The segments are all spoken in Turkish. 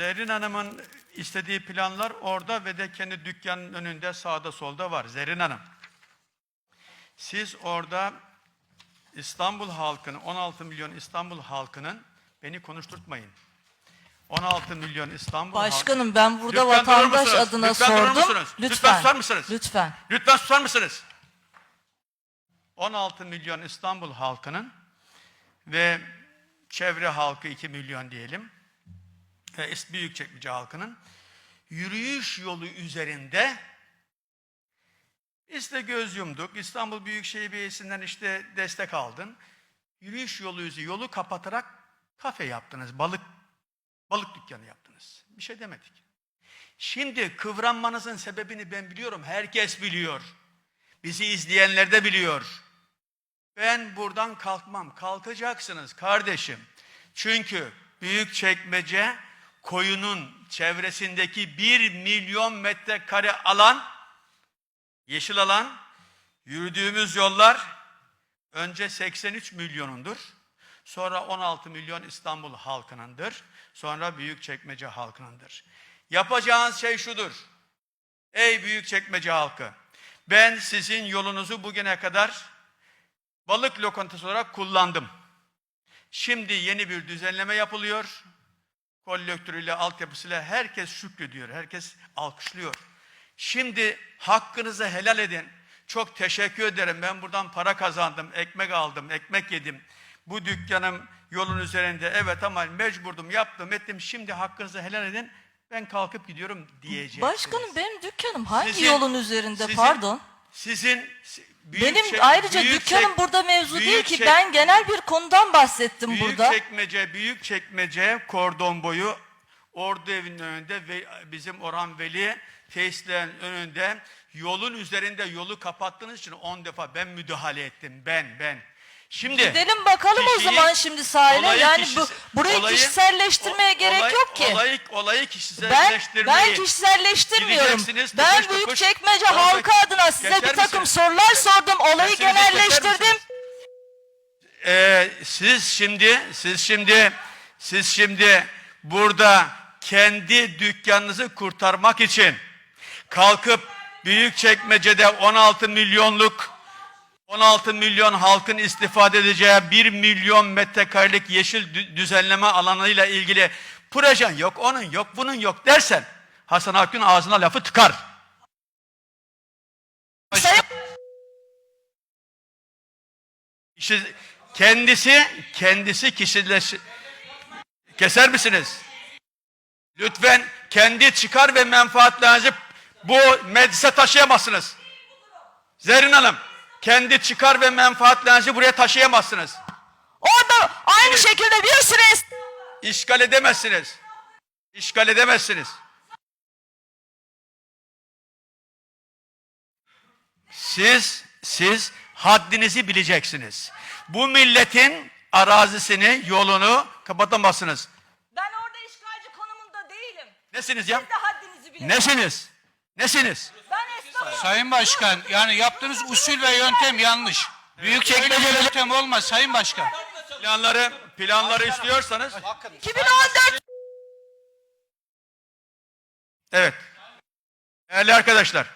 Zerrin Hanım'ın istediği planlar orada ve de kendi dükkanın önünde sağda solda var. Zerrin Hanım. Siz orada İstanbul halkının, 16 milyon İstanbul halkının, beni konuşturtmayın. 16 milyon İstanbul halkı- Başkanım ben burada Lütfen vatandaş adına Lütfen sordum. musunuz? Lütfen susar mısınız? Lütfen. Lütfen susar mısınız? 16 milyon İstanbul halkının ve çevre halkı 2 milyon diyelim İs- Büyükçekmece halkının yürüyüş yolu üzerinde de göz yumduk. İstanbul Büyükşehir Belediyesi'nden işte destek aldın. Yürüyüş yolu üzeri yolu kapatarak kafe yaptınız. Balık balık dükkanı yaptınız. Bir şey demedik. Şimdi kıvranmanızın sebebini ben biliyorum. Herkes biliyor. Bizi izleyenler de biliyor. Ben buradan kalkmam. Kalkacaksınız kardeşim. Çünkü büyük çekmece koyunun çevresindeki bir milyon metrekare alan, yeşil alan, yürüdüğümüz yollar önce 83 milyonundur. Sonra 16 milyon İstanbul halkınındır. Sonra Büyükçekmece halkınındır. Yapacağınız şey şudur. Ey Büyükçekmece halkı, ben sizin yolunuzu bugüne kadar balık lokantası olarak kullandım. Şimdi yeni bir düzenleme yapılıyor. Kolektörüyle, altyapısıyla herkes şükrediyor, herkes alkışlıyor. Şimdi hakkınızı helal edin. Çok teşekkür ederim. Ben buradan para kazandım, ekmek aldım, ekmek yedim. Bu dükkanım yolun üzerinde evet ama mecburdum, yaptım, ettim. Şimdi hakkınızı helal edin. Ben kalkıp gidiyorum diyeceksiniz. Başkanım benim dükkanım hangi Sizin- yolun üzerinde sizin- pardon? Sizin si- büyük Benim çek- ayrıca büyük dükkanım çek- burada mevzu değil büyük ki. çek- Ben genel bir konudan bahsettim büyük burada. çekmece, büyük çekmece kordon boyu ordu evinin önünde ve bizim Orhan Veli tesislerin önünde yolun üzerinde yolu kapattığınız için 10 defa ben müdahale ettim. Ben, ben. Şimdi Gidelim bakalım o kişiyi- zaman şimdi sahile. olayı Yani kişis- bu burayı olayı- kişiselleştirmeye o- gerek olay- yok ki. Olayı, olayı ben kişiselleştirmeyi. ben kişiselleştirmiyorum. Gideceksiniz, Ben büyük tıkış. çekmece halkı adına size bir takım misiniz? sorular sordum. Olayı keser genelleştirdim. Ee, siz şimdi, siz şimdi, siz şimdi burada kendi dükkanınızı kurtarmak için kalkıp büyük çekmecede 16 milyonluk 16 milyon halkın istifade edeceği 1 milyon metrekarelik yeşil dü- düzenleme alanıyla ilgili projen yok, onun yok, bunun yok dersen Hasan Akgün ağzına lafı tıkar. Kişi, kendisi kendisi kişileş keser misiniz? Lütfen kendi çıkar ve menfaatlerinizi bu meclise taşıyamazsınız. Zerrin Hanım, kendi çıkar ve menfaatlerinizi buraya taşıyamazsınız. Orada aynı şekilde bir sürü İşgal edemezsiniz. İşgal edemezsiniz. Siz, siz haddinizi bileceksiniz. Bu milletin arazisini, yolunu kapatamazsınız. Ben orada işgalci konumunda değilim. Nesiniz ya? Siz de haddinizi bilin. Nesiniz? Nesiniz? Sayın Başkan yani yaptığınız usul ve yöntem yanlış. Büyük Öyle bir yöntem olmaz Sayın Başkan. Planları, planları istiyorsanız. 2014 Evet. Değerli arkadaşlar.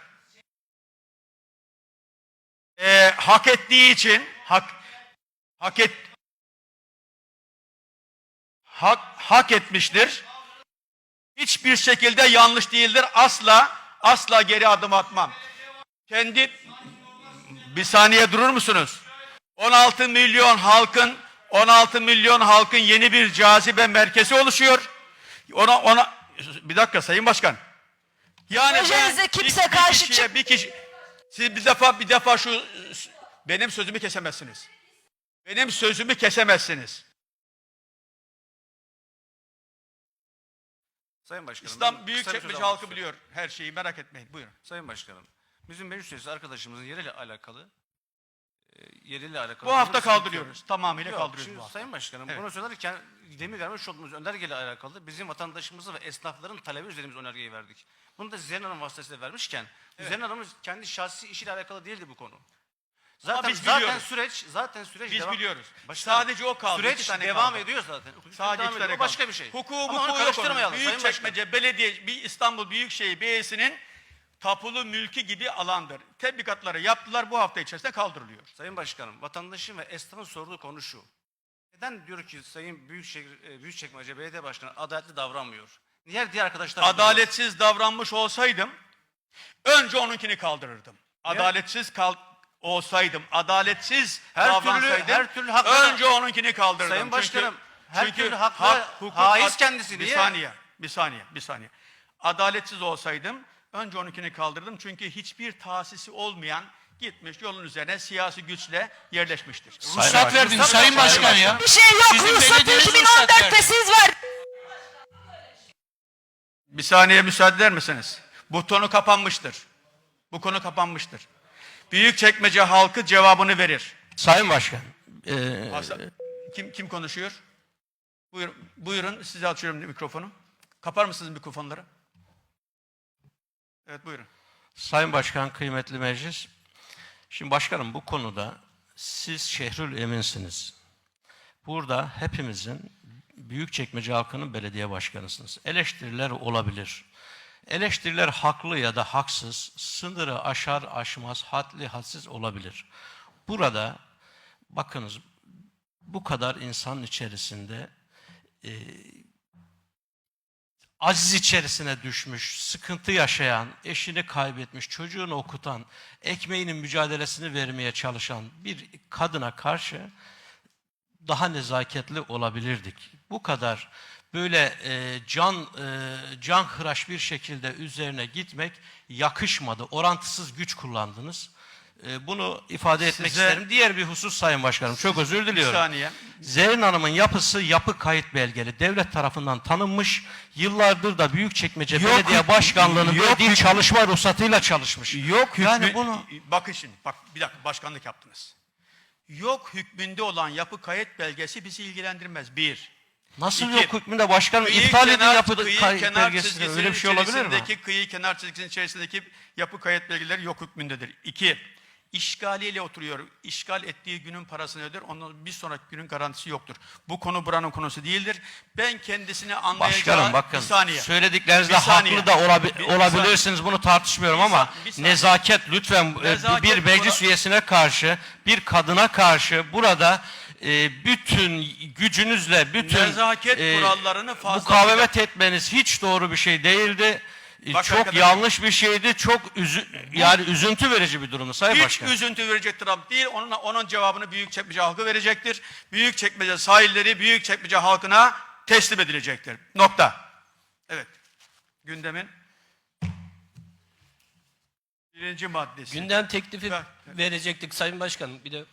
Ee, hak ettiği için hak hak et hak hak etmiştir. Hiçbir şekilde yanlış değildir. Asla asla geri adım atmam. Kendi bir saniye durur musunuz? 16 milyon halkın 16 milyon halkın yeni bir cazibe merkezi oluşuyor. Ona ona bir dakika Sayın Başkan. Yani Projenize kimse bir- bir karşı kişiye, bir kişi siz bir defa bir defa şu benim sözümü kesemezsiniz. Benim sözümü kesemezsiniz. Sayın Başkanım. İslam büyük kısa bir söz çekmece almak halkı istiyorum. biliyor her şeyi merak etmeyin. Buyurun. Sayın Başkanım. Bizim meclis üyesi arkadaşımızın yeriyle alakalı e, yeriyle alakalı. Bu hafta kaldırıyoruz. Tamamıyla Yok, kaldırıyoruz şimdi bu hafta. Sayın Başkanım Evet. bunu söylerken demin vermiş olduğumuz önergeyle alakalı bizim vatandaşımızı ve esnafların talebi üzerine biz önergeyi verdik. Bunu da Zerrin Hanım vasıtasıyla vermişken Zerrin Hanım'ın kendi şahsi işiyle alakalı değildi bu konu. Zaten biz zaten biliyoruz. süreç zaten süreç Biz devam. biliyoruz. Başkanım, Sadece o kaldı. Süreç iki tane devam kaldı. ediyor zaten. Hukuki Sadece devam iki ediyor. tane O başka kaldı. bir şey. Hukuku Ama hukuku onu yok onun. karıştırmayalım Sayın Başkan. Büyükçekmece Belediye, bir İstanbul Büyükşehir Belediyesi'nin tapulu mülkü gibi alandır. Tebrikatları yaptılar bu hafta içerisinde kaldırılıyor. Sayın Başkanım, vatandaşın ve esnafın sorduğu konu şu. Neden diyor ki Sayın Büyükşehir, e, Büyükçekmece Belediye Başkanı adaletli davranmıyor? Diğer diğer arkadaşlar Adaletsiz davranmış olsaydım önce onunkini kaldırırdım. Adaletsiz kal olsaydım, adaletsiz Her türlü- her türlü haklara- önce onunkini kaldırırdım. Sayın Çünkü- Başkanım, her çünkü türlü haklara haiz kendisi, Bir niye? saniye, bir saniye, bir saniye. Adaletsiz olsaydım önce onunkini kaldırdım. Çünkü hiçbir tahsisi olmayan gitmiş yolun üzerine siyasi güçle yerleşmiştir. Ruhsat verdiniz Sayın Başkan ya. Bir şey yok. Sizin Ruhsatı belediyeniz ruhsat 2014'te verdi. siz verdiniz. Bir saniye müsaade eder misiniz? Bu konu kapanmıştır. Bu konu kapanmıştır. Büyükçekmece halkı cevabını verir. Sayın Başkan, e, kim kim konuşuyor? Buyurun, buyurun size açıyorum mikrofonu. Kapar mısınız mikrofonları? Evet buyurun. Sayın Başkan, kıymetli meclis. Şimdi başkanım bu konuda siz şehrül eminsiniz. Burada hepimizin Büyükçekmece halkının belediye başkanısınız. Eleştiriler olabilir. Eleştiriler haklı ya da haksız, sınırı aşar aşmaz, hadli hadsiz olabilir. Burada bakınız bu kadar insanın içerisinde aziz içerisine düşmüş, sıkıntı yaşayan, eşini kaybetmiş, çocuğunu okutan, ekmeğinin mücadelesini vermeye çalışan bir kadına karşı daha nezaketli olabilirdik. Bu kadar böyle e, can e, can hıraş bir şekilde üzerine gitmek yakışmadı. Orantısız güç kullandınız. E, bunu ifade etmek Size- isterim. Diğer bir husus Sayın Başkanım. Çok özür Bir diliyorum. saniye. Zerrin Hanım'ın yapısı yapı kayıt belgeli. Devlet tarafından tanınmış. Yıllardır da Büyükçekmece Yok Belediye Başkanlığı'nın yok hükmü- çalışma ruhsatıyla çalışmış. Yok Yani hükmü, bunu- bakın şimdi bak bir dakika başkanlık yaptınız. Yok hükmünde olan yapı kayıt belgesi bizi ilgilendirmez. Bir. Nasıl İki. yok hükmünde başkanım? Kıyı İptal edin kenar- yapı kıyı kayıt kenar belgesini. Öyle bir şey olabilir mi? Kıyı kenar çizgisinin içerisindeki yapı kayıt belgeleri yok hükmündedir. İki, işgaliyle oturuyor. İşgal ettiği günün parasını öder. Onun bir sonraki günün garantisi yoktur. Bu konu buranın konusu değildir. Ben kendisini anlayacağı... Başkanım bakın Bir saniye. söylediklerinizde Bir saniye. haklı da olabi- Bir- bir olabilirsiniz bunu tartışmıyorum Bir ama sa- bir saniye. nezaket lütfen e, Nezaket bir meclis kura- üyesine karşı bir kadına karşı burada e, bütün gücünüzle bütün Nezaket kurallarını fazla- mukavemet etmeniz hiç doğru bir şey değildi. E, Bak çok yanlış bir şeydi. Çok üzü, yani üzüntü verici bir durumdu Sayın Hiç Başkan. üzüntü verecek Trump değil. Onun, onun cevabını Büyükçekmece halkı verecektir. Büyükçekmece sahilleri Büyükçekmece halkına teslim edilecektir. Nokta. Evet. Gündemin birinci maddesi. Gündem teklifi Ver, verecektik Sayın Başkanım. Bir de